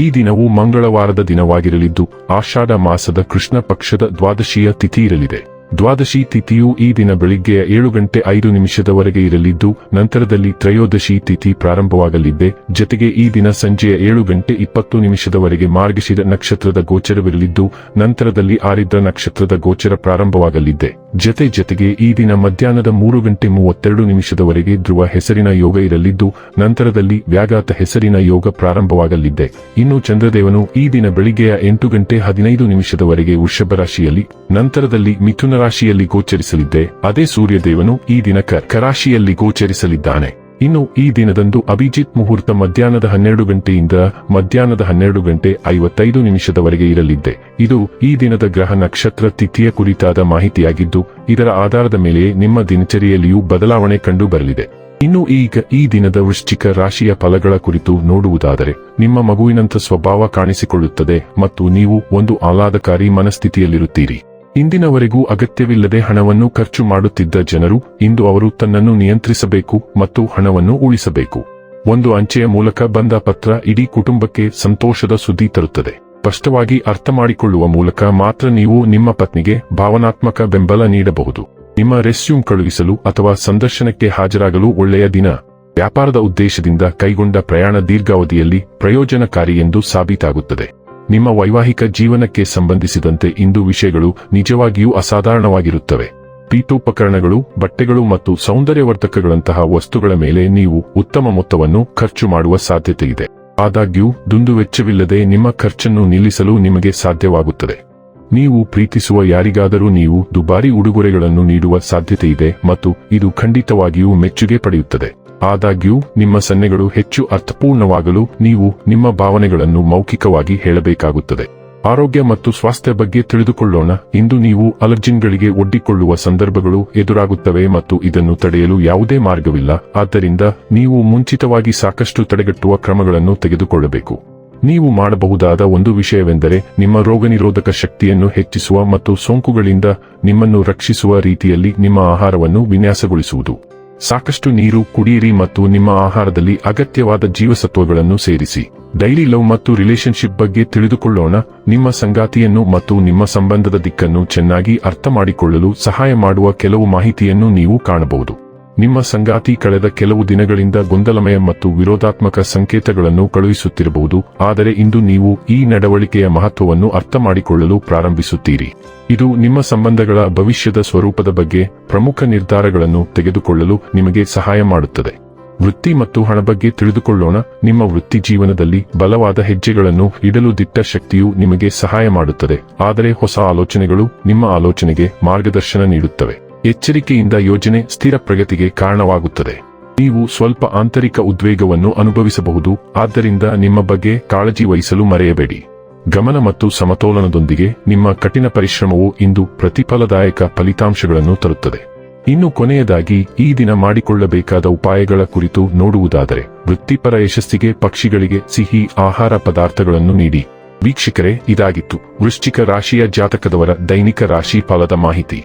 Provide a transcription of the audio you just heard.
ಈ ದಿನವು ಮಂಗಳವಾರದ ದಿನವಾಗಿರಲಿದ್ದು, ಆಷಾಢ ಮಾಸದ ಕೃಷ್ಣ ಪಕ್ಷದ ದ್ವಾದಶಿಯ ತಿಥಿ ಇರಲಿದೆ. ದ್ವಾದಶಿ ತಿಥಿಯು ಈ ದಿನ ಬೆಳಿಗ್ಗೆಯ ಏಳು ಗಂಟೆ ಐದು ನಿಮಿಷದವರೆಗೆ ಇರಲಿದ್ದು, ನಂತರದಲ್ಲಿ ತ್ರಯೋದಶಿ ತಿಥಿ ಪ್ರಾರಂಭವಾಗಲಿದೆ ಜತೆಗೆ ಈ ದಿನ ಸಂಜೆಯ ಏಳು ಗಂಟೆ ಇಪ್ಪತ್ತು ನಿಮಿಷದವರೆಗೆ ಮಾರ್ಗಶಿರ ನಕ್ಷತ್ರದ ಗೋಚರವಿರಲಿದ್ದು, ನಂತರದಲ್ಲಿ ಆರಿದ್ರ ನಕ್ಷತ್ರದ ಗೋಚರ ಪ್ರಾರಂಭವಾಗಲಿದೆ ಜತೆ ಜತೆಗೆ ಈ ದಿನ ಮಧ್ಯಾಹ್ನದ ಮೂರು ಗಂಟೆ ಮೂವತ್ತೆರಡು ನಿಮಿಷದವರೆಗೆ ಧ್ರುವ ಹೆಸರಿನ ಯೋಗ ಇರಲಿದ್ದು, ನಂತರದಲ್ಲಿ ವ್ಯಾಘಾತ ಹೆಸರಿನ ಯೋಗ ಪ್ರಾರಂಭವಾಗಲಿದೆ. ಇನ್ನು ಚಂದ್ರದೇವನು ಈ ದಿನ ಬೆಳಿಗ್ಗೆಯ ಎಂಟು ಗಂಟೆ ಹದಿನೈದು ನಿಮಿಷದವರೆಗೆ ವೃಷಭ ರಾಶಿಯಲ್ಲಿ, ನಂತರದಲ್ಲಿ ಮಿಥುನ ರಾಶಿಯಲ್ಲಿ ಗೋಚರಿಸಲಿದ್ದೆ. ಅದೇ ಸೂರ್ಯದೇವನು ಈ ದಿನ ಕರ್ಕರಾಶಿಯಲ್ಲಿ ಗೋಚರಿಸಲಿದ್ದಾನೆ. ಇನ್ನು ಈ ದಿನದಂದು ಅಭಿಜಿತ್ ಮುಹೂರ್ತ ಮಧ್ಯಾಹ್ನದ ಹನ್ನೆರಡು ಗಂಟೆಯಿಂದ ಮಧ್ಯಾಹ್ನದ ಹನ್ನೆರಡು ಗಂಟೆ ಐವತ್ತೈದು ನಿಮಿಷದವರೆಗೆ ಇರಲಿದ್ದೆ ಇದು ಈ ದಿನದ ಗ್ರಹ ನಕ್ಷತ್ರ ತಿಥಿಯ ಕುರಿತಾದ ಮಾಹಿತಿಯಾಗಿದ್ದು, ಇದರ ಆಧಾರದ ಮೇಲೆ ನಿಮ್ಮ ದಿನಚರಿಯಲ್ಲಿಯೂ ಬದಲಾವಣೆ ಕಂಡು ಬರಲಿದೆ ಇನ್ನು ಈಗ ಈ ದಿನದ ವೃಶ್ಚಿಕ ರಾಶಿಯ ಫಲಗಳ ಕುರಿತು ನೋಡುವುದಾದರೆ, ನಿಮ್ಮ ಮಗುವಿನಂಥ ಸ್ವಭಾವ ಕಾಣಿಸಿಕೊಳ್ಳುತ್ತದೆ ಮತ್ತು ನೀವು ಒಂದು ಆಹ್ಲಾದಕಾರಿ ಮನಸ್ಥಿತಿಯಲ್ಲಿರುತ್ತೀರಿ. ಇಂದಿನವರೆಗೂ ಅಗತ್ಯವಿಲ್ಲದೆ ಹಣವನ್ನು ಖರ್ಚು ಮಾಡುತ್ತಿದ್ದ ಜನರು ಇಂದು ಅವರು ತನ್ನನ್ನು ನಿಯಂತ್ರಿಸಬೇಕು ಮತ್ತು ಹಣವನ್ನು ಉಳಿಸಬೇಕು. ಒಂದು ಅಂಚೆಯ ಮೂಲಕ ಬಂದ ಪತ್ರ ಇಡೀ ಕುಟುಂಬಕ್ಕೆ ಸಂತೋಷದ ಸುದ್ದಿ ತರುತ್ತದೆ. ಸ್ಪಷ್ಟವಾಗಿ ಅರ್ಥ ಮಾಡಿಕೊಳ್ಳುವ ಮೂಲಕ ಮಾತ್ರ ನೀವು ನಿಮ್ಮ ಪತ್ನಿಗೆ ಭಾವನಾತ್ಮಕ ಬೆಂಬಲ ನೀಡಬಹುದು. ನಿಮ್ಮ ರೆಸ್ಯೂಮ್ ಕಳುಹಿಸಲು ಅಥವಾ ಸಂದರ್ಶನಕ್ಕೆ ಹಾಜರಾಗಲು ಒಳ್ಳೆಯ ದಿನ. ವ್ಯಾಪಾರದ ಉದ್ದೇಶದಿಂದ ಕೈಗೊಂಡ ಪ್ರಯಾಣ ದೀರ್ಘಾವಧಿಯಲ್ಲಿ ಪ್ರಯೋಜನಕಾರಿ ಎಂದು ಸಾಬೀತಾಗುತ್ತದೆ. ನಿಮ್ಮ ವೈವಾಹಿಕ ಜೀವನಕ್ಕೆ ಸಂಬಂಧಿಸಿದಂತೆ ಇಂದು ವಿಷಯಗಳು ನಿಜವಾಗಿಯೂ ಅಸಾಧಾರಣವಾಗಿರುತ್ತವೆ. ಪೀಠೋಪಕರಣಗಳು, ಬಟ್ಟೆಗಳು ಮತ್ತು ಸೌಂದರ್ಯವರ್ಧಕಗಳಂತಹ ವಸ್ತುಗಳ ಮೇಲೆ ನೀವು ಉತ್ತಮ ಮೊತ್ತವನ್ನು ಖರ್ಚು ಮಾಡುವ ಸಾಧ್ಯತೆಯಿದೆ. ಆದಾಗ್ಯೂ ದುಂದುವೆಚ್ಚವಿಲ್ಲದೆ ನಿಮ್ಮ ಖರ್ಚನ್ನು ನಿಲ್ಲಿಸಲು ನಿಮಗೆ ಸಾಧ್ಯವಾಗುತ್ತದೆ. ನೀವು ಪ್ರೀತಿಸುವ ಯಾರಿಗಾದರೂ ನೀವು ದುಬಾರಿ ಉಡುಗೊರೆಗಳನ್ನು ನೀಡುವ ಸಾಧ್ಯತೆಯಿದೆ ಮತ್ತು ಇದು ಖಂಡಿತವಾಗಿಯೂ ಮೆಚ್ಚುಗೆ ಪಡೆಯುತ್ತದೆ. ಆದಾಗ್ಯೂ, ನಿಮ್ಮ ಸನ್ನೆಗಳು ಹೆಚ್ಚು ಅರ್ಥಪೂರ್ಣವಾಗಲು ನೀವು ನಿಮ್ಮ ಭಾವನೆಗಳನ್ನು ಮೌಖಿಕವಾಗಿ ಹೇಳಬೇಕಾಗುತ್ತದೆ. ಆರೋಗ್ಯ ಮತ್ತು ಸ್ವಾಸ್ಥ್ಯ ಬಗ್ಗೆ ತಿಳಿದುಕೊಳ್ಳೋಣ. ಇಂದು ನೀವು ಅಲರ್ಜಿನ್ಗಳಿಗೆ ಒಡ್ಡಿಕೊಳ್ಳುವ ಸಂದರ್ಭಗಳು ಎದುರಾಗುತ್ತವೆ ಮತ್ತು ಇದನ್ನು ತಡೆಯಲು ಯಾವುದೇ ಮಾರ್ಗವಿಲ್ಲ. ಆದ್ದರಿಂದ ನೀವು ಮುಂಚಿತವಾಗಿ ಸಾಕಷ್ಟು ತಡೆಗಟ್ಟುವ ಕ್ರಮಗಳನ್ನು ತೆಗೆದುಕೊಳ್ಳಬೇಕು. ನೀವು ಮಾಡಬಹುದಾದ ಒಂದು ವಿಷಯವೆಂದರೆ ನಿಮ್ಮ ರೋಗನಿರೋಧಕ ಶಕ್ತಿಯನ್ನು ಹೆಚ್ಚಿಸುವ ಮತ್ತು ಸೋಂಕುಗಳಿಂದ ನಿಮ್ಮನ್ನು ರಕ್ಷಿಸುವ ರೀತಿಯಲ್ಲಿ ನಿಮ್ಮ ಆಹಾರವನ್ನು ವಿನ್ಯಾಸಗೊಳಿಸುವುದು. ಸಾಕಷ್ಟು ನೀರು ಕುಡಿಯಿರಿ ಮತ್ತು ನಿಮ್ಮ ಆಹಾರದಲ್ಲಿ ಅಗತ್ಯವಾದ ಜೀವಸತ್ವಗಳನ್ನು ಸೇರಿಸಿ. ಡೈಲಿ ಲವ್ ಮತ್ತು ರಿಲೇಶನ್ಶಿಪ್ ಬಗ್ಗೆ ತಿಳಿದುಕೊಳ್ಳೋಣ. ನಿಮ್ಮ ಸಂಗಾತಿಯನ್ನು ಮತ್ತು ನಿಮ್ಮ ಸಂಬಂಧದ ದಿಕ್ಕನ್ನು ಚೆನ್ನಾಗಿ ಅರ್ಥ ಸಹಾಯ ಮಾಡುವ ಕೆಲವು ಮಾಹಿತಿಯನ್ನು ನೀವು ಕಾಣಬಹುದು. ನಿಮ್ಮ ಸಂಗಾತಿ ಕಳೆದ ಕೆಲವು ದಿನಗಳಿಂದ ಗೊಂದಲಮಯ ಮತ್ತು ವಿರೋಧಾತ್ಮಕ ಸಂಕೇತಗಳನ್ನು ಕಳುಹಿಸುತ್ತಿರಬಹುದು, ಆದರೆ ಇಂದು ನೀವು ಈ ನಡವಳಿಕೆಯ ಮಹತ್ವವನ್ನು ಅರ್ಥ ಮಾಡಿಕೊಳ್ಳಲು ಪ್ರಾರಂಭಿಸುತ್ತೀರಿ. ಇದು ನಿಮ್ಮ ಸಂಬಂಧಗಳ ಭವಿಷ್ಯದ ಸ್ವರೂಪದ ಬಗ್ಗೆ ಪ್ರಮುಖ ನಿರ್ಧಾರಗಳನ್ನು ತೆಗೆದುಕೊಳ್ಳಲು ನಿಮಗೆ ಸಹಾಯ ಮಾಡುತ್ತದೆ. ವೃತ್ತಿ ಮತ್ತು ಹಣ ಬಗ್ಗೆ ತಿಳಿದುಕೊಳ್ಳೋಣ, ನಿಮ್ಮ ವೃತ್ತಿ ಜೀವನದಲ್ಲಿ ಬಲವಾದ ಹೆಜ್ಜೆಗಳನ್ನು ಇಡಲು ದಿಟ್ಟ ಶಕ್ತಿಯು ನಿಮಗೆ ಸಹಾಯ ಮಾಡುತ್ತದೆ, ಆದರೆ ಹೊಸ ಆಲೋಚನೆಗಳು ನಿಮ್ಮ ಆಲೋಚನೆಗೆ ಮಾರ್ಗದರ್ಶನ ನೀಡುತ್ತವೆ. ಎಚ್ಚರಿಕೆಯಿಂದ ಯೋಜನೆ ಸ್ಥಿರ ಪ್ರಗತಿಗೆ ಕಾರಣವಾಗುತ್ತದೆ. ನೀವು ಸ್ವಲ್ಪ ಆಂತರಿಕ ಉದ್ವೇಗವನ್ನು ಅನುಭವಿಸಬಹುದು, ಆದ್ದರಿಂದ ನಿಮ್ಮ ಬಗ್ಗೆ ಕಾಳಜಿ ವಹಿಸಲು ಮರೆಯಬೇಡಿ. ಗಮನ ಮತ್ತು ಸಮತೋಲನದೊಂದಿಗೆ ನಿಮ್ಮ ಕಠಿಣ ಪರಿಶ್ರಮವು ಇಂದು ಪ್ರತಿಫಲದಾಯಕ ಫಲಿತಾಂಶಗಳನ್ನು ತರುತ್ತದೆ. ಇನ್ನು ಕೊನೆಯದಾಗಿ, ಈ ದಿನ ಮಾಡಿಕೊಳ್ಳಬೇಕಾದ ಉಪಾಯಗಳ ಕುರಿತು ನೋಡುವುದಾದರೆ, ವೃತ್ತಿಪರ ಯಶಸ್ಸಿಗೆ ಪಕ್ಷಿಗಳಿಗೆ ಸಿಹಿ ಆಹಾರ ಪದಾರ್ಥಗಳನ್ನು ನೀಡಿ. ವೀಕ್ಷಕರೇ, ಇದಾಗಿತ್ತು ವೃಶ್ಚಿಕ ರಾಶಿಯ ಜಾತಕದವರ ದೈನಿಕ ರಾಶಿ ಫಲದ ಮಾಹಿತಿ.